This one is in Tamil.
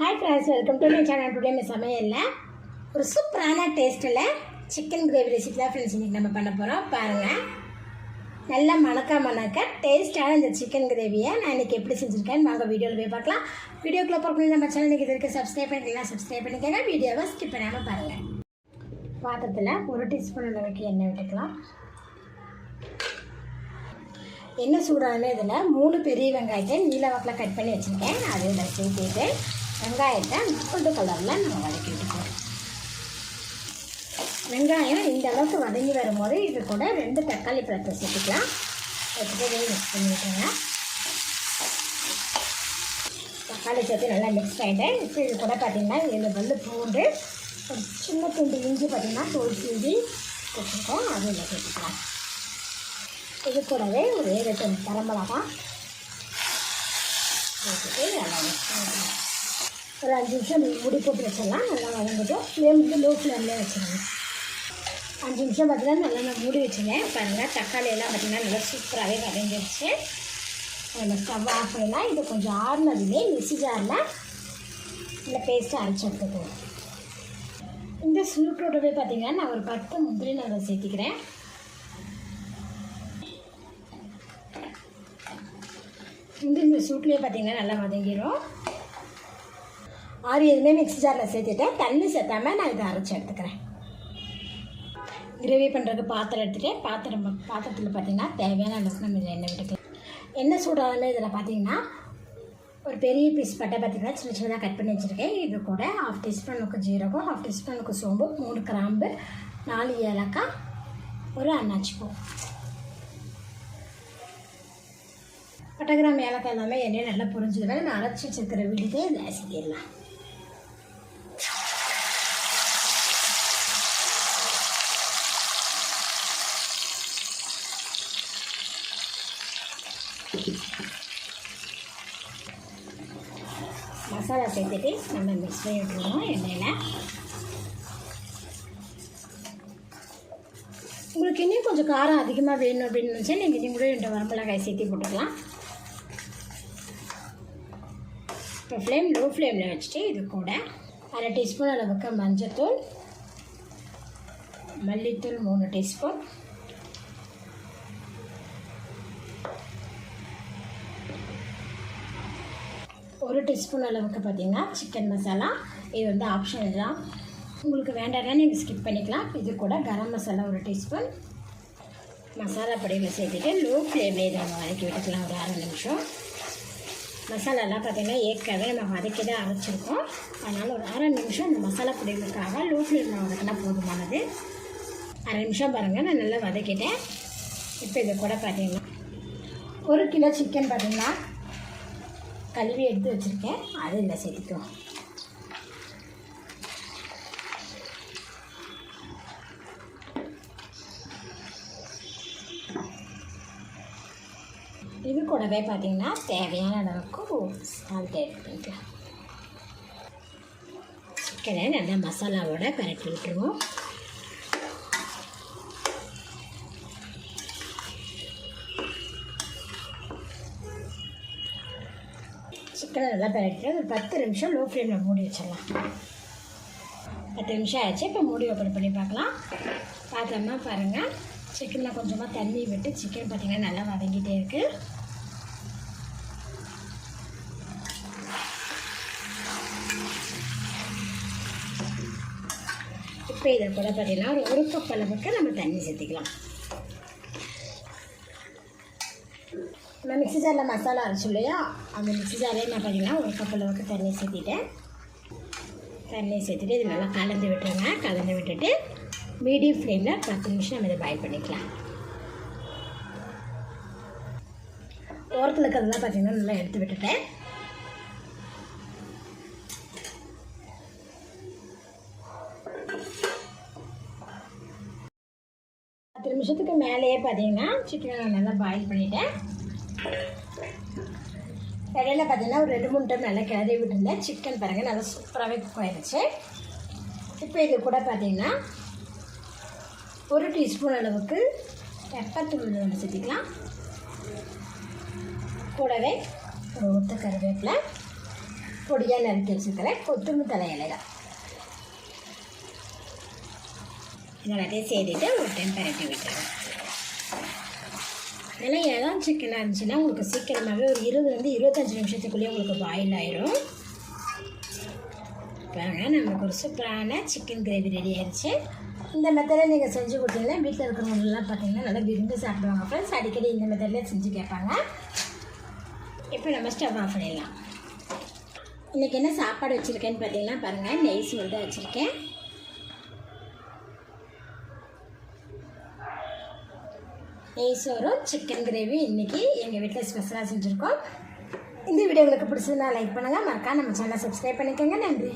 Hi friends welcome to my channel today சமையலில் ஒரு சூப்பரான டேஸ்ட்டில் சிக்கன் கிரேவி ரெசிபி தான் ஃப்ரெண்ட்ஸ் இன்றைக்கி நம்ம பண்ண போகிறோம் பாருங்கள் நல்லா மணக்க மணக்க டேஸ்ட்டான இந்த சிக்கன் கிரேவியை நான் இன்றைக்கி எப்படி செஞ்சுருக்கேன்னு வாங்க வீடியோவில் போய் பார்க்கலாம். வீடியோக்குள்ளே பார்க்கணும் நம்ம சேனல் இன்றைக்கி இருக்க சப்ஸ்கிரைப் பண்ணிக்கலாம் சப்ஸ்கிரைப் பண்ணிக்கோங்க. வீடியோவை ஸ்கிப் பண்ணாமல் பாருங்கள் பாத்திரத்தில் ஒரு டீஸ்பூன் அளவுக்கு எண்ணெய் விட்டுக்கலாம். எண்ணெய் சூடானே இதில் மூணு பெரிய வெங்காயத்தை நீல வாக்கில் கட் பண்ணி வச்சுருக்கேன். அது இதில் சேர்த்துட்டு வெங்காயத்தை முப்பது கலரில் நம்ம வதக்கி விட்டுக்கோம் வெங்காயம் இந்த அளவுக்கு வதங்கி வரும்போது இது கூட ரெண்டு தக்காளி பழத்தை சேர்த்துக்கலாம். வச்சுட்டு மிக்ஸ் பண்ணி விட்டுருங்க தக்காளி சேர்த்து நல்லா மிக்ஸ் பண்ணிட்டேன் இப்போ இது கூட பார்த்திங்கன்னா இதில் வந்து பூண்டு ஒரு சின்ன துண்டு இஞ்சி பார்த்திங்கன்னா தோல் சீவி வச்சுருக்கோம் அது இதில் சேர்த்துக்கலாம். இது கூடவே ஒரு ஏழு எட்டு போட்டுட்டு நல்லா மிக்ஸ் பண்ணிக்கலாம். ஒரு அஞ்சு நிமிஷம் முடி போட்டு வச்சிடலாம் நல்லா வதங்கட்டும். ஃப்ளேம் வந்து லோ ஃப்ளேம்லேயே வச்சிருங்க. அஞ்சு நிமிஷம் பார்த்தீங்கன்னா நல்லா நான் மூடி வச்சுருந்தேன் பாருங்கள் தக்காளி எல்லாம் நல்லா சூப்பராகவே வதங்கிடுச்சு. அதில் ஸ்டவ் ஆஃப் பண்ணலாம் இது கொஞ்சம் ஆறுனதுமே மிக்ஸி ஜாரில் இந்த பேஸ்ட்டை அரைச்சி எடுத்துக்குவோம் இந்த சூட்டோடவே பார்த்தீங்கன்னா நான் ஒரு பத்து முந்திரி நான் அதை சேர்த்திக்கிறேன். இந்த சூட்லேயே பார்த்தீங்கன்னா நல்லா வதங்கிடும் ஆறு எதுவுமே மிக்ஸி ஜாரில் சேர்த்துட்டேன். தண்ணி சேர்த்தாம நான் இதை அரைச்சி எடுத்துக்கிறேன். கிரேவி பண்ணுறதுக்கு பாத்திரம் எடுத்துகிட்டு பாத்திரம் பாத்திரத்தில் பார்த்தீங்கன்னா தேவையான அளவுக்கு நம்ம இதில் எண்ணெய் விட்டுக்கலாம். எண்ணெய் சூடாகவே இதில் பார்த்தீங்கன்னா ஒரு பெரிய பீஸ் பட்டை பார்த்தீங்கன்னா சின்ன சின்னதாக கட் பண்ணி வச்சுருக்கேன். இது கூட ஹாஃப் டீஸ்பூனுக்கு ஜீரகம் ஹாஃப் டீஸ்பூனுக்கு சோம்பு மூணு கிராம்பு நாலு ஏலக்காய் ஒரு அன்னாச்சி பூ. பட்டகிராம் ஏலக்காய் எல்லாமே எண்ணெய் நல்லா புரிஞ்சதுனால நான் அரைச்சி வச்சிருக்கிற விழுதே இதில் அசிக்கிடலாம் மசாலா சேர்த்துட்டு நம்ம மிக்ஸ் பண்ணி விட்டுருவோம் எண்ணெயில். உங்களுக்கு இன்னும் கொஞ்சம் காரம் அதிகமாக வேணும் அப்படின்னு நினச்சா நீங்கள் இன்னும் கூட ரெண்டு வரமிளகாய் சேர்த்து போட்டுக்கலாம். இப்போ ஃப்ளேம் லோ ஃப்ளேமில் வச்சுட்டு இது கூட அரை டீஸ்பூன் அளவுக்கு மஞ்சத்தூள் மல்லித்தூள் மூணு டீஸ்பூன் ஒரு டீஸ்பூன் அளவுக்கு பார்த்தீங்கன்னா சிக்கன் மசாலா இது வந்து ஆப்ஷனல் தான். உங்களுக்கு வேண்டாம்னா நீங்கள் ஸ்கிப் பண்ணிக்கலாம். இது கூட கரம் மசாலா ஒரு டீஸ்பூன். மசாலா பொடியில் சேர்த்துட்டு லோ ஃப்ளேம்லேயே இதை நம்ம வதக்கி விட்டுக்கலாம். ஒரு அரை நிமிஷம். மசாலாலாம் பார்த்திங்கன்னா ஏற்கனவே நம்ம வதக்கி தான் அரைச்சிருக்கோம். அதனால் ஒரு அரை நிமிஷம் அந்த மசாலா பொடிகளுக்காக லோ ஃப்ளேமில் வதக்கினா போதுமானது. அரை நிமிஷம் பாருங்கள் நான் நல்லா வதக்கிட்டேன். இப்போ இது கூட பார்த்திங்கன்னா ஒரு கிலோ சிக்கன் பார்த்தீங்கன்னா கழுவி எடுத்து வச்சுருக்கேன். அது இல்லை சேர்த்துக்குவோம் இது கூடவே பார்த்தீங்கன்னா தேவையான அளவுக்கு சால்ட் ஆட் பண்ணிக்கலாம். சிக்கனை நல்லா மசாலாவோட பரட்டி விட்டுருவோம். சிக்கனை நல்லா பரட்டிட்டு ஒரு பத்து நிமிஷம் லோ ஃப்ளேமில் மூடி வச்சிடலாம். பத்து நிமிஷம் ஆச்சு இப்போ மூடி ஓப்பன் பண்ணி பார்க்கலாம். பார்த்தோம்னா பாருங்கள் சிக்கனில் கொஞ்சமாக தண்ணி விட்டு சிக்கன் பார்த்திங்கன்னா நல்லா வதங்கிட்டே இருக்குது இப்போ இதை கூட பார்த்தீங்கன்னா ஒரு ஒரு கப் அளவுக்கு நம்ம தண்ணி சேர்த்துக்கலாம். நம்ம மிக்ஸி ஜாரில் மசாலா அரைச்சோம் இல்லையா? அந்த மிக்ஸி ஜாரே நான் பார்த்தீங்கன்னா ஒரு கப் அளவுக்கு தண்ணி சேர்த்திட்டேன். தண்ணி சேர்த்துட்டு இது நல்லா கலந்து விட்டுருங்க. கலந்து விட்டுட்டு மீடியம் ஃப்ளேமில் பத்து நிமிஷம் நம்ம இதை பாயில் பண்ணிக்கலாம். ஓரத்தில் இருக்கிறதெல்லாம் பார்த்தீங்கன்னா நல்லா எடுத்து விட்டுட்டேன். பத்து நிமிஷத்துக்கு மேலேயே பார்த்தீங்கன்னா சிக்கனை நல்லா பாயில் பண்ணிவிட்டேன் இடையில பார்த்தீங்கன்னா ஒரு ரெண்டு மூணு டைம் நல்லா கிளறி விட்டுருந்தேன். சிக்கன் பாருங்கள் நல்லா சூப்பராகவே குக் ஆயிடுச்சு. இப்போ இது கூட பார்த்தீங்கன்னா ஒரு டீஸ்பூன் அளவுக்கு பெப்பத்தூள் ஒன்று சேர்த்திக்கலாம் கூடவே ஒரு ஒத்த கருவேப்பிலை பொடியாக நறுக்கி வச்சுருக்கிறேன் கொத்தமல்லி தலை இலைகள். இதெல்லாத்தையும் சேர்த்துட்டு ஒரு டைம் பரட்டி விட்டுருவேன் நல்லா இளம் சிக்கனாக இருந்துச்சுன்னா உங்களுக்கு சீக்கிரமாகவே ஒரு இருபதுலேருந்து இருபத்தஞ்சி நிமிஷத்துக்குள்ளேயே உங்களுக்கு பாயில் ஆயிரும். பாருங்க நமக்கு ஒரு சூப்பரான சிக்கன் கிரேவி ரெடி ஆயிடுச்சு இந்த மெத்தடில் நீங்கள் செஞ்சு கொடுத்தீங்கன்னா வீட்டில் இருக்கிறவங்களெலாம் பார்த்தீங்கன்னா நல்லா விரும்பி சாப்பிடுவாங்க. ஃப்ரெண்ட்ஸ் அடிக்கடி இந்த மெத்தடில் செஞ்சு கேட்பாங்க. இப்போ நம்ம ஸ்டவ் ஆஃப் பண்ணிடலாம். இன்றைக்கி என்ன சாப்பாடு வச்சுருக்கேன்னு பார்த்தீங்கன்னா பாருங்கள் நெய் சோறு தான் வச்சுருக்கேன். நெய் சோறும் சிக்கன் கிரேவி. இன்றைக்கி எங்கள் வீட்டில் ஸ்பெஷலாக செஞ்சுருக்கோம். இந்த வீடியோ உங்களுக்கு பிடிச்சதுன்னா லைக் பண்ணுங்கள் மறக்காம நம்ம சேனலை சப்ஸ்கிரைப் பண்ணிக்கோங்க. நன்றி.